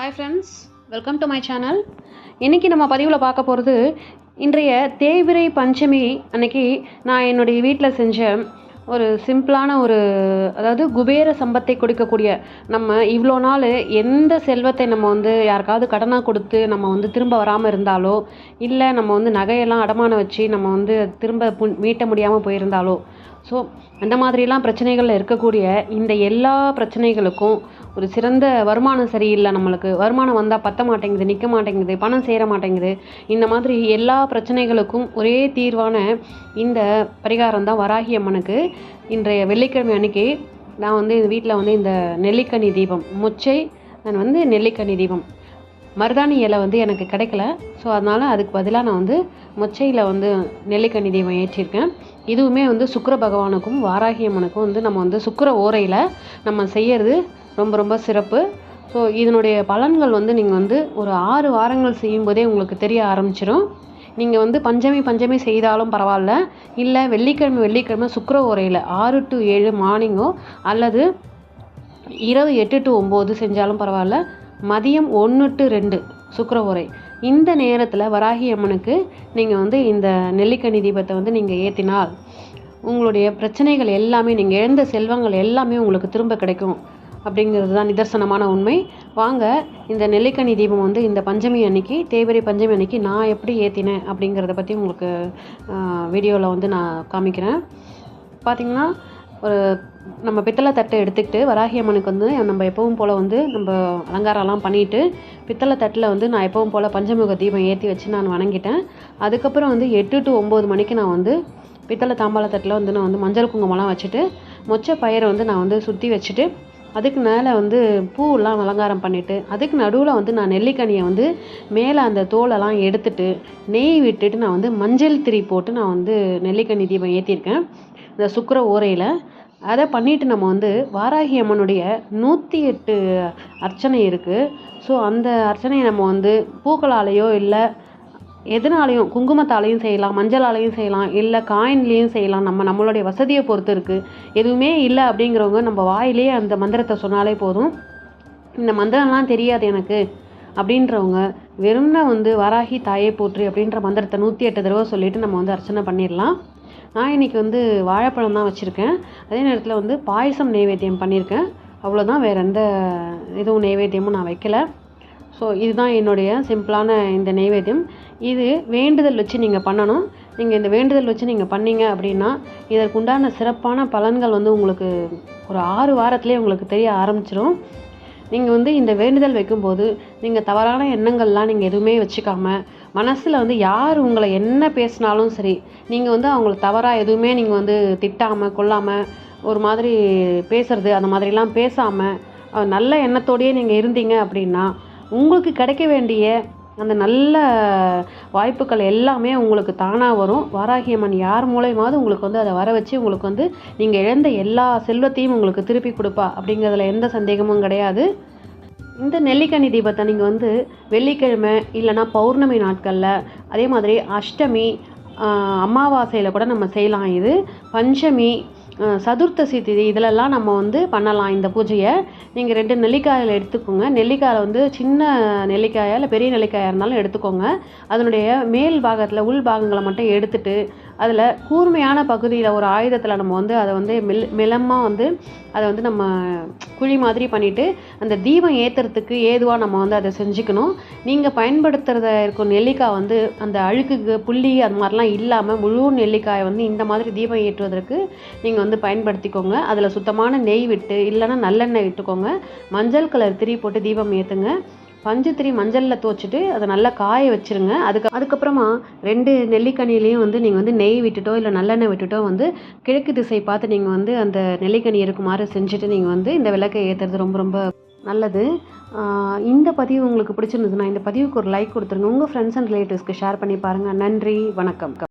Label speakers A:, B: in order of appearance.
A: Hi friends welcome to my channel இன்றைக்கி நம்ம பதிவில் பார்க்க போகிறது இன்றைய தேய்விரை பஞ்சமி அன்னைக்கு நான் என்னுடைய வீட்டில் செஞ்ச ஒரு சிம்பிளான ஒரு அதாவது குபேர சம்பத்தை கொடுக்கக்கூடிய நம்ம இவ்வளோ நாள் எந்த செல்வத்தை நம்ம வந்து யாருக்காவது கடனாக கொடுத்து நம்ம வந்து திரும்ப வராமல் இருந்தாலோ இல்லை நம்ம வந்து நகையெல்லாம் அடமானம் வச்சு நம்ம வந்து திரும்ப மீட்ட முடியாமல் போயிருந்தாலோ ஸோ அந்த மாதிரிலாம் பிரச்சனைகளில் இருக்கக்கூடிய இந்த எல்லா பிரச்சனைகளுக்கும் ஒரு சிறந்த வருமானம் சரியில்லை நம்மளுக்கு. வருமானம் வந்தால் பத்த மாட்டேங்குது நிற்க மாட்டேங்குது பணம் சேர மாட்டேங்குது. இந்த மாதிரி எல்லா பிரச்சனைகளுக்கும் ஒரே தீர்வான இந்த பரிகாரம் தான் வராகி அம்மனுக்கு. இன்றைய வெள்ளிக்கிழமை அன்னைக்கு நான் வந்து வீட்டில் வந்து இந்த நெல்லிக்கனி தீபம் மொச்சை நான் வந்து நெல்லிக்கனி தீபம். மருதாணி இலை வந்து எனக்கு கிடைக்கல. ஸோ அதனால் அதுக்கு பதிலாக நான் வந்து மொச்சையில் வந்து நெல்லிக்கனி தெய்வம் ஏற்றிருக்கேன். இதுவுமே வந்து சுக்கர பகவானுக்கும் வாராகி அம்மனுக்கும் வந்து நம்ம வந்து சுக்கர ஓரையில் நம்ம செய்யறது ரொம்ப ரொம்ப சிறப்பு. ஸோ இதனுடைய பலன்கள் வந்து நீங்கள் வந்து ஒரு ஆறு வாரங்கள் செய்யும்போதே உங்களுக்கு தெரிய ஆரம்பிச்சிடும் நீங்கள் வந்து பஞ்சமி பஞ்சமி செய்தாலும் பரவாயில்ல. இல்லை வெள்ளிக்கிழமை வெள்ளிக்கிழமை சுக்கர ஓரையில் ஆறு டு ஏழு மார்னிங்கோ அல்லது இரவு எட்டு டு ஒம்பது செஞ்சாலும் பரவாயில்ல. மதியம் ஒன்று டு ரெண்டு சுக்கரவுரை. இந்த நேரத்தில் வராகி அம்மனுக்கு நீங்கள் வந்து இந்த நெல்லிக்கனி தீபத்தை வந்து நீங்கள் ஏற்றினால் உங்களுடைய பிரச்சனைகள் எல்லாமே நீங்கள் இழந்த செல்வங்கள் எல்லாமே உங்களுக்கு திரும்ப கிடைக்கும். அப்படிங்கிறது தான் நிதர்சனமான உண்மை. வாங்க இந்த நெல்லிக்கனி தீபம் வந்து இந்த பஞ்சமி அன்னைக்கு தேவரி பஞ்சமி அன்னைக்கு நான் எப்படி ஏற்றினேன் அப்படிங்கிறத பற்றி உங்களுக்கு வீடியோவில் வந்து நான் காமிக்கிறேன். பார்த்திங்கன்னா ஒரு நம்ம பித்தளை தட்டை எடுத்துக்கிட்டு வராகி அம்மனுக்கு வந்து நம்ம எப்பவும் போல் வந்து நம்ம அலங்காரம்லாம் பண்ணிவிட்டு பித்தளை தட்டில் வந்து நான் எப்பவும் போல் பஞ்சமுக தீபம் ஏற்றி வச்சு நான் வணங்கிட்டேன். அதுக்கப்புறம் வந்து எட்டு டு ஒம்பது மணிக்கு நான் வந்து பித்தளை தாம்பாள தட்டில் வந்து நான் வந்து மஞ்சள் குங்குமம்லாம் வச்சுட்டு மொச்சை பயிரை வந்து நான் வந்து சுற்றி வச்சுட்டு அதுக்கு மேலே வந்து பூவெல்லாம் அலங்காரம் பண்ணிவிட்டு அதுக்கு நடுவில் வந்து நான் நெல்லிக்கனியை வந்து மேலே அந்த தோலெல்லாம் எடுத்துட்டு நெய் விட்டுட்டு நான் வந்து மஞ்சள் திரி போட்டு நான் வந்து நெல்லிக்கனி தீபம் ஏற்றிருக்கேன் இந்த சுக்கர ஓரையில். அதை பண்ணிவிட்டு நம்ம வந்து வாராகி அம்மனுடைய நூற்றி எட்டு அர்ச்சனை இருக்குது ஸோ அந்த அர்ச்சனையை நம்ம வந்து பூக்களாலேயோ இல்லை எதனாலையும் குங்குமத்தாலையும் செய்யலாம் மஞ்சளாலையும் செய்யலாம் இல்லை காயின்லேயும் செய்யலாம். நம்ம நம்மளுடைய வசதியை பொறுத்து இருக்குது எதுவுமே இல்லை அப்படிங்கிறவங்க நம்ம வாயிலேயே அந்த மந்திரத்தை சொன்னாலே போதும். இந்த மந்திரம்லாம் தெரியாது எனக்கு அப்படின்றவங்க வெறும்னா வந்து வராகி தாயை போற்றி அப்படின்ற மந்திரத்தை நூற்றி எட்டு தடவை சொல்லிவிட்டு நம்ம வந்து அர்ச்சனை பண்ணிடலாம். நான் இன்றைக்கி வந்து வாழைப்பழம் தான் வச்சுருக்கேன். அதே நேரத்தில் வந்து பாயசம் நைவேத்தியம் பண்ணியிருக்கேன் அவ்வளோதான் வேறு எந்த இதுவும் நைவேத்தியமும் நான் வைக்கலை. ஸோ இதுதான் என்னுடைய சிம்பிளான இந்த நைவேத்தியம் இது வேண்டுதல் வச்சு நீங்கள் பண்ணணும். நீங்கள் இந்த வேண்டுதல் வச்சு நீங்கள் பண்ணீங்க அப்படின்னா இதற்குண்டான சிறப்பான பலன்கள் வந்து உங்களுக்கு ஒரு ஆறு வாரத்துலேயே உங்களுக்கு தெரிய ஆரம்பிச்சிடும் நீங்கள் வந்து இந்த வேண்டுதல் வைக்கும்போது நீங்கள் தவறான எண்ணங்கள்லாம் நீங்கள் எதுவுமே வச்சுக்காம மனசில் வந்து யார் உங்களை என்ன பேசினாலும் சரி நீங்கள் வந்து அவங்கள தவறாக எதுவுமே நீங்கள் வந்து திட்டாமல் கொள்ளாமல் ஒரு மாதிரி பேசுறது அந்த மாதிரிலாம் பேசாமல் நல்ல எண்ணத்தோடையே நீங்கள் இருந்தீங்க அப்படின்னா உங்களுக்கு கிடைக்க வேண்டிய அந்த நல்ல வாய்ப்புகள் எல்லாமே உங்களுக்கு தானாக வரும். வாராகியம்மன் யார் மூலயமாவது உங்களுக்கு வந்து அதை வர வச்சு உங்களுக்கு வந்து நீங்கள் இழந்த எல்லா செல்வத்தையும் உங்களுக்கு திருப்பி கொடுப்பா அப்படிங்கிறதுல எந்த சந்தேகமும் கிடையாது. இந்த நெல்லிக்கனி தீபத்தை நீங்கள் வந்து வெள்ளிக்கிழமை இல்லைனா பௌர்ணமி நாட்களில் அதே மாதிரி அஷ்டமி அமாவாசையில் கூட நம்ம செய்யலாம். இது பஞ்சமி சதுர்த்தசி திதி இதிலெல்லாம் நம்ம வந்து பண்ணலாம். இந்த பூஜையை நீங்கள் ரெண்டு நெல்லிக்காயில் எடுத்துக்கோங்க. நெல்லிக்காயில் வந்து சின்ன நெல்லிக்காயா இல்லை பெரிய நெல்லிக்காயாக இருந்தாலும் எடுத்துக்கோங்க. அதனுடைய மேல் பாகத்தில் உள் பாகங்களை மட்டும் எடுத்துட்டு அதில் கூர்மையான பகுதியில் ஒரு ஆயுதத்தில் நம்ம வந்து அதை வந்து மெல் மிளமாக வந்து அதை வந்து நம்ம குழி மாதிரி பண்ணிவிட்டு அந்த தீபம் ஏற்றுறதுக்கு ஏதுவாக நம்ம வந்து அதை செஞ்சுக்கணும். நீங்கள் பயன்படுத்துகிறத இருக்கும் நெல்லிக்காய் வந்து அந்த அழுக்குக்கு புள்ளி அது மாதிரிலாம் இல்லாமல் முழு நெல்லிக்காயை வந்து இந்த மாதிரி தீபம் ஏற்றுவதற்கு நீங்கள் வந்து பயன்படுத்திக்கோங்க. அதில் சுத்தமான நெய் விட்டு இல்லைன்னா நல்லெண்ணெய் விட்டுக்கோங்க. மஞ்சள் கலர் திரி போட்டு தீபம் ஏற்றுங்க பஞ்சு மஞ்சளில் துவச்சிட்டு அதை நல்லா காய வச்சுருங்க. அதுக்கு அதுக்கப்புறமா ரெண்டு நெல்லிக்கனிலையும் வந்து நீங்கள் வந்து நெய் விட்டுட்டோ இல்லை நல்லெண்ணெய் விட்டுட்டோ வந்து கிழக்கு திசை பார்த்து நீங்கள் வந்து அந்த நெல்லிக்கனி இருக்குமாறு செஞ்சுட்டு நீங்கள் வந்து இந்த விளக்கை ஏற்றுறது ரொம்ப ரொம்ப நல்லது. இந்த பதிவு உங்களுக்கு பிடிச்சிருந்ததுன்னா இந்த பதிவுக்கு ஒரு லைக் கொடுத்துருங்க. உங்கள் ஃப்ரெண்ட்ஸ் அண்ட் ரிலேட்டிவ்ஸ்க்கு ஷேர் பண்ணி பாருங்கள் நன்றி வணக்கம்.